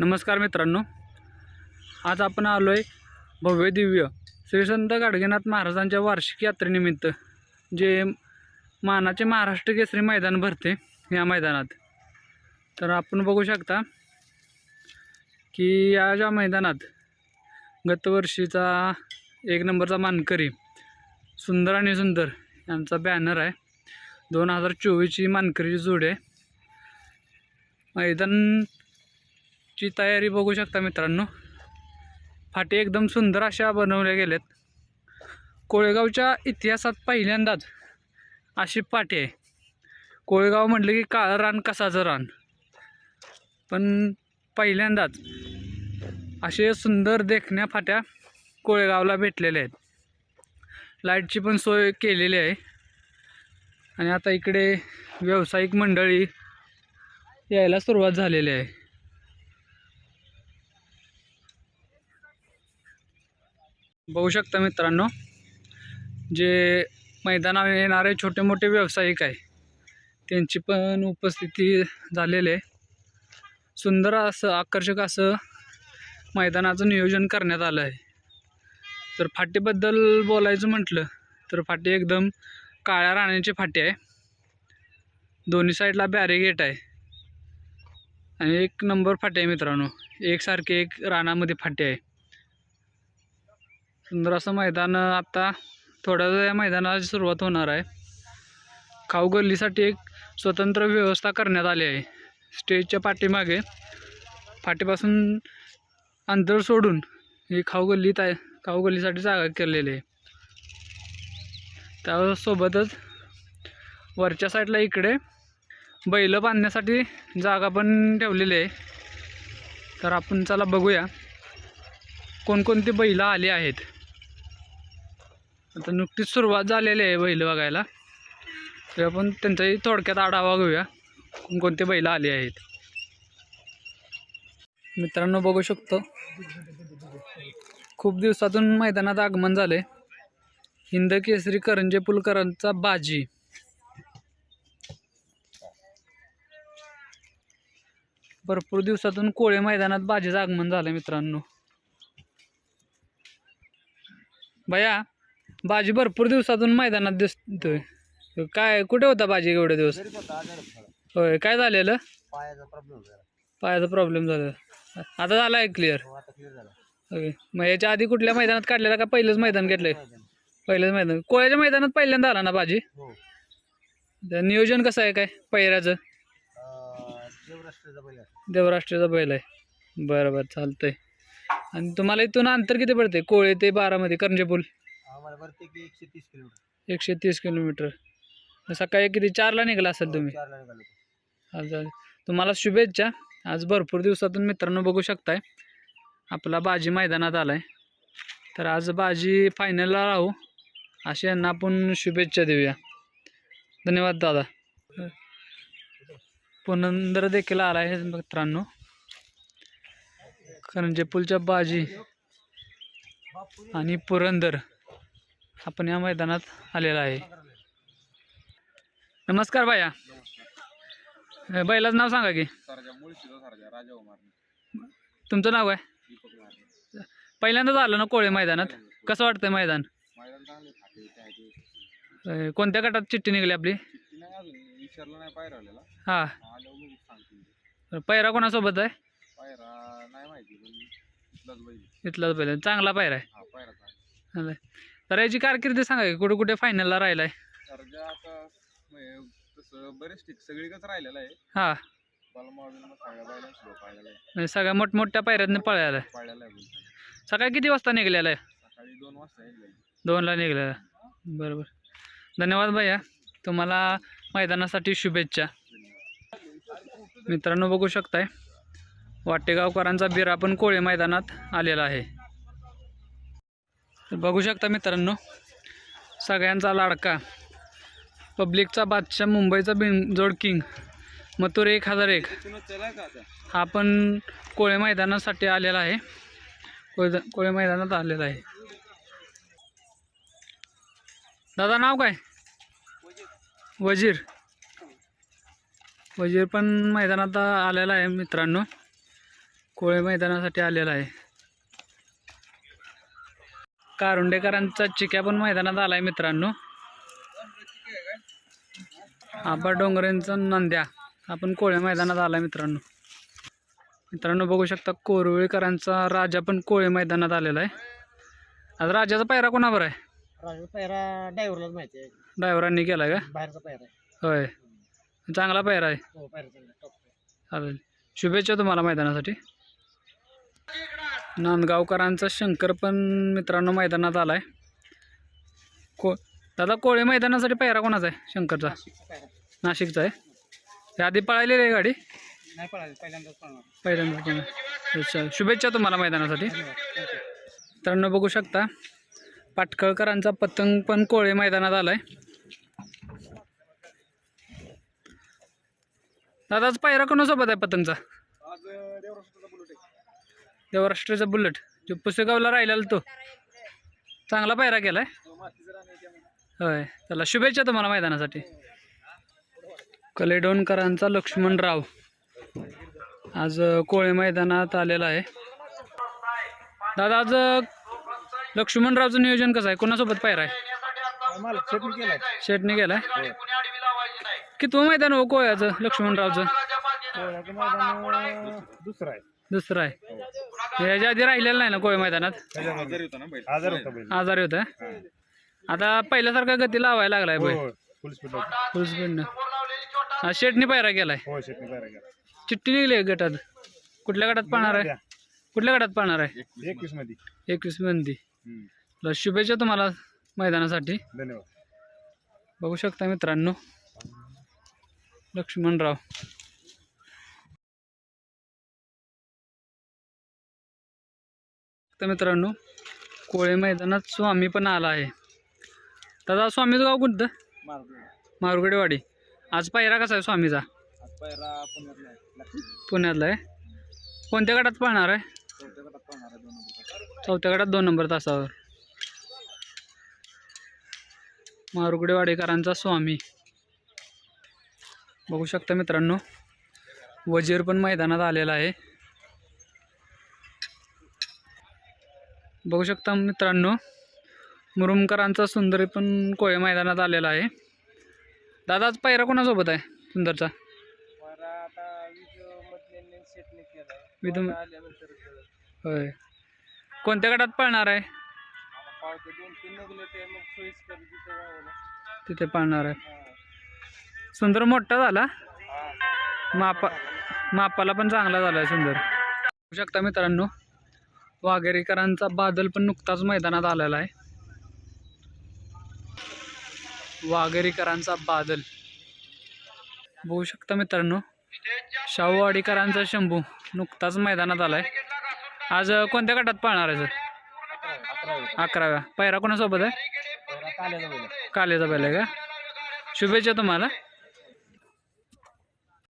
नमस्कार मित्रांनो. आज आपण आलो आहे भव्य दिव्य श्री संत गाडगेनाथ महाराजांच्या वार्षिक यात्रेनिमित्त जे मानाचे महाराष्ट्र केसरी मैदान भरते या मैदानात. तर आपण बघू शकता की या ज्या मैदानात गतवर्षीचा एक नंबरचा मानकरी सुंदर आणि सुंदर यांचा बॅनर आहे. दोन हजार चोवीसची मानकरीची जोड आहे. मैदान ची तयारी बघू शकता मित्रांनो. फाटी एकदम सुंदर अशा बनवल्या गेल्यात कोळेगावच्या इतिहासात पहिल्यांदाच अशी पाटी आहे. कोळेगाव म्हटलं की काळं रान कसाचं रान. पण पहिल्यांदाच असे सुंदर देखण्या फाट्या कोळेगावला भेटलेल्या आहेत. लाईटची पण सोय केलेली आहे. आणि आता इकडे व्यावसायिक मंडळी यायला सुरुवात झालेली आहे. बघू शकता मित्रांनो जे मैदानावर येणारे छोटे मोठे व्यावसायिक आहे त्यांची पण उपस्थिती झालेली आहे. सुंदर असं आकर्षक असं मैदानाचं नियोजन करण्यात आलं आहे. तर फाटीबद्दल बोलायचं म्हटलं तर फाटी एकदम काळ्या राण्याची फाटी आहे. दोन्ही साईडला बॅरिगेट आहे. आणि एक नंबर फाटे आहे मित्रांनो एकसारखे एक रानामध्ये फाटे आहे. सुंदर असं मैदान आता थोड्या वेळ या मैदानाची सुरुवात होणार आहे. खाऊ गल्लीसाठी एक स्वतंत्र व्यवस्था करण्यात आली आहे. स्टेजच्या पाठीमागे फाटीपासून अंतर सोडून ही खाऊ गल्ली आहे खाऊ गल्लीसाठी जागा केलेली आहे. त्यासोबतच वरच्या साईडला इकडे बैल बांधण्यासाठी जागा पण ठेवलेली आहे. तर आपण चला बघूया कोणकोणती बैलं आली आहेत. आता नुकतीच सुरुवात झालेली आहे बैल बघायला. तर आपण त्यांचाही थोडक्यात आढावा घेऊया. कोणकोणते बैल आले आहेत. मित्रांनो बघू शकतो. खूप दिवसातून मैदानात आगमन झाले हिंद केसरी करंजे पुलकरांचा बाजी. भरपूर दिवसातून कोळे मैदानात बाजीचं आगमन झालं मित्रांनो. भया बाजी भरपूर दिवसातून मैदानात दिसतोय. काय कुठे होता बाजी एवढे दिवस? होय काय झालेलं? पायाचा प्रॉब्लेम झाला. पायाचा प्रॉब्लेम झाला. आता झाला आहे क्लिअर हो ओके मग याच्या आधी कुठल्या मैदानात काढलेला का पहिलंच मैदान घेतलंय? पहिलंच मैदान. कोळ्याच्या मैदानात पहिल्यांदा आला ना बाजी? हो. नियोजन कसं आहे काय पहिऱ्याचं देवराष्ट्राचा बैल आहे. बरं बरं चालतंय. आणि तुम्हाला इथून अंतर किती पडते कोळे ते बारामध्ये करंजे की एकशे तीस किलोमीटर. एकशे तीस किलोमीटर. सकाळी किती? चारला निघाला असेल तुम्ही? चारला निघालो. आज झाले. तुम्हाला शुभेच्छा. आज भरपूर दिवसातून मित्रांनो बघू शकताय. आपला बाजी मैदानात आलाय. तर आज बाजी फायनलला राहू. अशी यांना आपण शुभेच्छा देऊया. धन्यवाद दादा. पुनंदर देखील आला आहे मित्रांनो. करंजे पुलच्या बाजी. आणि पुरंदर. आपण या मैदानात आलेला आहे. नमस्कार बाया बैलाचं नाव सांगा की. तुमचं नाव काय? पहिल्यांदाच आलं ना कोळे मैदानात. कसं वाटतंय मैदान? कोणत्या गटात चिठ्ठी निघाली आपली? हां. पैरा कोणासोबत आहे? इथलाच आहे. चांगला पैरा आहे. हा पायरा आहे. तर याची कारकिर्दी सांगा की कुठे कुठे फायनलला राहिला आहे सरजा आता म्हणजे तसं बरेच ठीक सगळीकच राहिलेलं आहे. हां. बालमावळीनं सगळ्या आहे. म्हणजे मोठमोठ्या पायऱ्यातनं पळायला आहे पाळलेला आहे बैल सकाळी किती वाजता निघलेला आहे? सकाळी दोन वाजता येईल दोनला निघलेला बरोबर. धन्यवाद भैया. तुम्हाला मैदानासाठी शुभेच्छा. मित्रांनो बघू शकताय वाटेगावकरांचा बिरा पण कोळे मैदानात आलेला आहे. बघू शकता मित्रांनो सगळ्यांचा लाडका. पब्लिकचा बादशाह मुंबईचा बिनजोड किंग मथुर एक हजार एक. हा पण कोळे मैदानासाठी आलेला आहे. कोळे कोळे मैदानात आलेला आहे. दादा नाव काय? वजीर. वजीर पण मैदानात आलेला आहे मित्रांनो. कोळे मैदानासाठी आलेला आहे. कारुंडेकरांचा चिक्या पण मैदानात आलाय मित्रांनो. आबा डोंगरेंचा नंद्या आपण कोळे मैदानात आलाय मित्रांनो. मित्रांनो बघू शकता कोरवेकरांचा राजा पण कोळे मैदानात आलेला आहे. आज राजाचा पायरा कोणावर आहे? राजू पायरा ड्रायव्हरलाच माहिती आहे. ड्रायव्हरांनी केला का? बाहेरचा पायरा आहे. होय. चांगला पायरा आहे. हो पायरा चांगला टॉप चालेल. शुभेच्छा तुम्हाला मैदानासाठी. नांदगावकरांचा शंकर पण मित्रांनो मैदानात आलाय. को दादा कोळे मैदानासाठी पायरा कोणाचा आहे? शंकरचा? नाशिकचा आहे. त्या आधी पळालेली आहे गाडी? नाही पळाली पहिल्यांदाच पळणार. पहिल्यांदा अच्छा शुभेच्छा तुम्हाला मैदानासाठी. मित्रांनो बघू शकता पाटकळकरांचा पतंग पण कोळे मैदानात आलाय. दादाच पायरा कोणासोबत आहे पतंगचा? देवराष्ट्राचा बुलेट. जो पुसेगावला राहिलेला तो. चांगला पायरा केला आहे होय. चला शुभेच्छा तुम्हाला मैदानासाठी. कलेडोनकरांचा लक्ष्मणराव आज कोळे मैदानात आलेला आहे. दादा आज लक्ष्मणरावचं नियोजन कसं आहे? कोणासोबत पायरा आहे? मला केलाय. शेटने गेलाय मैदान हो कोळ्याचं लक्ष्मणरावचं दुसरं आहे. दुसरं आहे. याच्या आधी राहिलेलं नाही ना कोळे मैदानात? आजारी होता ना बैल आजार होता? बैल आजारी होतं आता पहिल्यासारखा गती लावायला लागलाय हो बैल हो फुल स्पीड फुल स्पीडनं हा शेटने पायरा केलाय हो शेटणी पायरा गेला. चिठ्ठी निघली गटात? कुठल्या गटात पाहणार आहे? कुठल्या गटात पाहणार आहे? एकवीसमध्ये. एकवीस हम्म. तुला शुभेच्छा तुम्हाला मैदानासाठी. धन्यवाद. बघू शकता मित्रांनो. लक्ष्मणराव. शकता मित्रांनो कोळे मैदानात स्वामी पण आला आहे. दादा स्वामीचं गाव कोणतं? मारुगडेवाडी. आज पायरा कसा आहे स्वामीचा? पुण्यातला आहे. कोणत्या गटात पाहणार आहे? चौथ्या गटात दोन नंबर तासावर. मारुगडे वाडेकरांचा स्वामी. बघू शकता मित्रांनो वजीर पण मैदानात आलेला आहे. बघू शकता मित्रांनो मुरुमकरांचा सुंदरी पण कोळे मैदानात आलेला आहे. दादा आज पायरा कोणासोबत आहे सुंदरचा? होय. कोणत्या गटात पळणार आहे? तिथे पाळणार आहे. सुंदर मोठा झाला. मापा मापाला पण चांगला झाला आहे सुंदर. बघू शकता मित्रांनो वाघेरीकरांचा बादल पण नुकताच मैदानात आलेला आहे. वाघेरीकरांचा बादल. बघू शकता मित्रांनो शाहूवाडीकरांचा शंभू नुकताच मैदानात आलाय. आज कोणत्या गटात पाळणार आहे सर? अकराव्या. पैरा कोणासोबत आहे? कालेचा बैल आहे का? शुभेच्छा तुम्हाला.